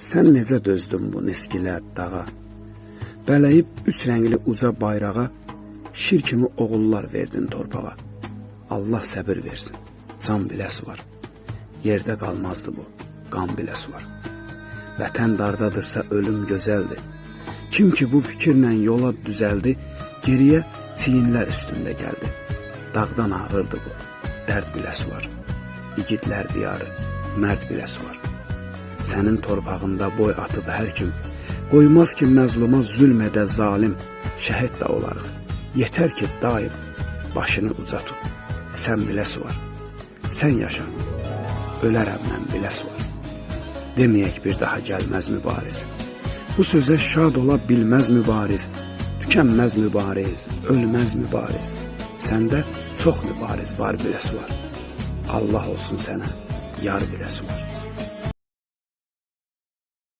Sən necə dözdün bu niskilə dağa? Bələyib üç rəngli uca bayrağa, şir kimi oğullar verdin torpağa. Allah səbir versin. Can biləsi var. Yerdə qalmazdı bu. Qan biləsi var. Vətən dardadırsa ölüm gözəldir. Kim ki bu fikirlə yola düzəldi, geriyə çiyinlər üstündə gəldi. Dağdan ağırdı bu. Dərd biləsi var. İgidlər diyarı, mərd biləsi var. Sənin torpağında boy atıb hər kim qoymaz ki məzluma zülm edə zalim şəhid də olarıq. Yetər ki daim başını uca tut. Sən biləsi var. Sən yaşa. Ölərəm mən biləsi var. Deməyək bir daha gəlməz mübariz. Bu sözə şad ola bilməz mübariz. Tükənməz mübariz, ölməz mübariz. Səndə çox mübariz var biləsi var. Allah olsun sənə yar biləsi var.